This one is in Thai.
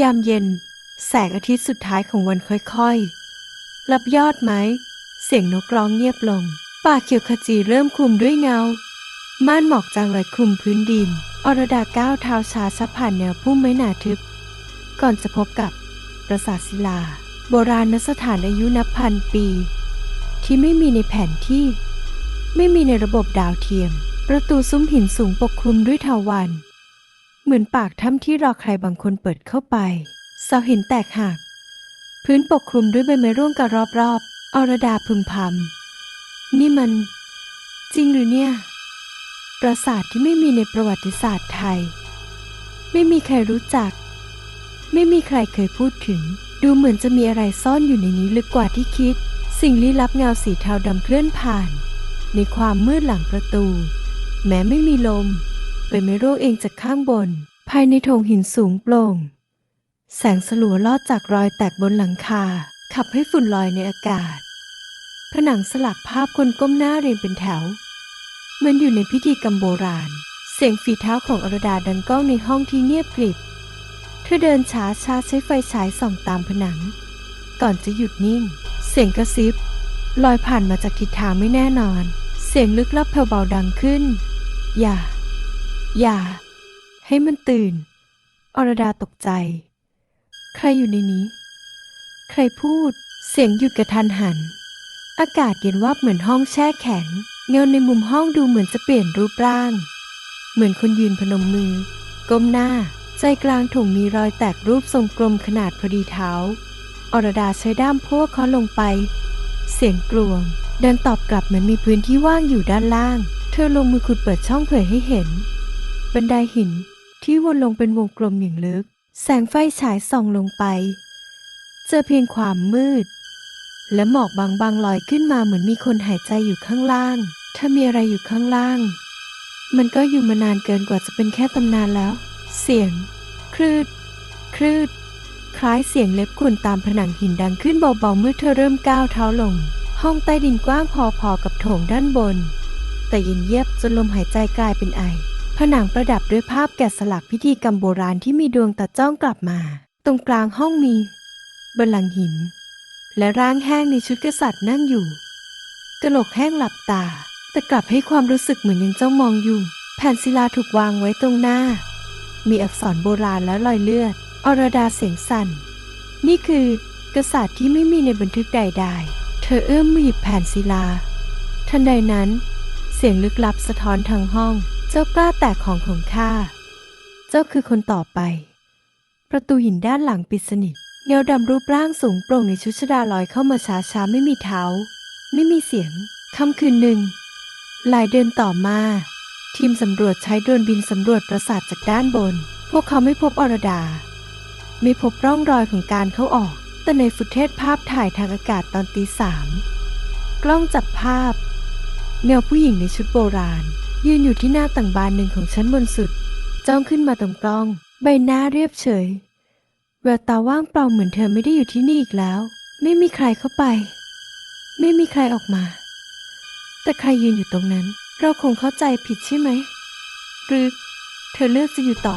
ยามเย็น แสงอาทิตย์สุดท้ายของวันค่อยๆ รับยอดไม้ เสียงนกร้องเงียบลง ป่าเขียวขจีเริ่มคลุมด้วยเงา ม่านหมอกจางลอยคลุมพื้นดิน อรดาก้าวเท้าช้าชับผ่านแนวพุ่มไม้หนาทึบ ก่อนจะพบกับปราสาทศิลา โบราณสถานอายุนับพันปี ที่ไม่มีในแผนที่ ไม่มีในระบบดาวเทียม ประตูซุ้มหินสูงปกคลุมด้วยเถาวัน เหมือนปากถ้ำที่รอใครบางคนเปิดเข้าไปเสาหินแตกหัก พื้นปกคลุมด้วยใบไม้ร่วงกันรอบๆอรดาพึมพำนี่มัน จริงหรือเนี่ย ปราสาทที่ไม่มีในประวัติศาสตร์ไทย ไม่มีใครรู้จัก ไม่มีใครเคยพูดถึง ดูเหมือนจะมีอะไรซ่อนอยู่ในนี้ลึกกว่าที่คิด สิ่งลี้ลับเงาสีเทาดำเคลื่อนผ่าน ในความมืดหลังประตู แม้ไม่มีลม ไปไม่รู้เองจากข้างบน ภายในโถงหินสูงโปร่ง แสงสลัวลอดจากรอยแตกบนหลังคา ขับให้ฝุ่นลอยในอากาศ ผนังสลักภาพคนก้มหน้าเรียงเป็นแถว เหมือนอยู่ในพิธีกรรมโบราณ เสียงฝีเท้าของอรดาดังก้องในห้องที่เงียบกริบเธอเดินช้าช้าใช้ไฟฉายส่องตามผนัง ก่อนจะหยุดนิ่ง เสียงกระซิบ ลอยผ่านมาจากทิศทางไม่แน่นอน เสียงลึกลับแผ่วเบาดังขึ้น อย่า อย่า ให้มันตื่น อรดาตกใจ ใครอยู่ในนี้ ใครพูด เสียงหยุดกระทันหัน อากาศเย็นวาบเหมือนห้องแช่แข็ง เงาในมุมห้องดูเหมือนจะเปลี่ยนรูปร่าง เหมือนคนยืนพนมมือ ก้มหน้า ใจกลางถุงมีรอยแตกรูปทรงกลมขนาดพอดีเท้า อรดาใช้ด้ามพวกเคาะลงไป เสียงกลวงเดินตอบกลับเหมือนมีพื้นที่ว่างอยู่ด้านล่าง เธอลงมือขุดเปิดช่องเผยให้เห็น บันไดหินที่วนลงเป็นวงกลมอย่างลึก แสงไฟฉายส่องลงไป เจอเพียงความมืด และหมอกบางๆลอยขึ้นมาเหมือนมีคนหายใจอยู่ข้างล่าง ถ้ามีอะไรอยู่ข้างล่าง มันก็อยู่มานานเกินกว่าจะเป็นแค่ตำนานแล้ว เสียง คลืด คลืด คล้ายเสียงเล็บข่วนตามผนังหินดังขึ้นเบาๆเมื่อเธอเริ่มก้าวเท้าลง ห้องใต้ดินกว้างพอๆกับโถงด้านบน แต่เย็นเยียบจนลมหายใจกลายเป็นไอ ผนังประดับด้วยภาพแกะสลักพิธีกรรมโบราณที่มีดวงตาจ้องกลับมา ตรงกลางห้องมีบันลังก์หิน และร่างแห้งในชุดกษัตริย์นั่งอยู่กระโหลกแห้งหลับตา แต่กลับให้ความรู้สึกเหมือนยังจ้องมองอยู่ แผ่นศิลาถูกวางไว้ตรงหน้า มีอักษรโบราณและรอยเลือด อรดาเสียงสั่น นี่คือกษัตริย์ที่ไม่มีในบันทึกใดๆ เธอเอื้อมมือหยิบแผ่นศิลา ทันใดนั้น เสียงลึกลับสะท้อนทางห้อง เจ้ากล้าแตกของของข้า เจ้าคือคนต่อไป ประตูหินด้านหลังปิดสนิท เงาดำรูปร่างสูงโปร่งในชุดชดาลอยเข้ามาช้าๆไม่มีเท้า ไม่มีเสียงค่ำคืนหนึ่ง หลายเดือนต่อมา ทีมสำรวจใช้โดรนบินสำรวจปราสาทจากด้านบน พวกเขาไม่พบอรดา ไม่พบร่องรอยของการเข้าออก แต่ในฟุตเทจภาพถ่ายทางอากาศตอนตีสามกล้องจับภาพ เงาผู้หญิงในชุดโบราณ ยืนอยู่ที่หน้าต่างบานหนึ่งของชั้นบนสุด จ้องขึ้นมาตรงกล้อง ใบหน้าเรียบเฉย แววตาว่างเปล่าเหมือนเธอไม่ได้อยู่ที่นี่อีกแล้ว ไม่มีใครเข้าไป ไม่มีใครออกมา แต่ใครยืนอยู่ตรงนั้น เราคงเข้าใจผิดใช่ไหมหรือเธอเลือกจะอยู่ต่อ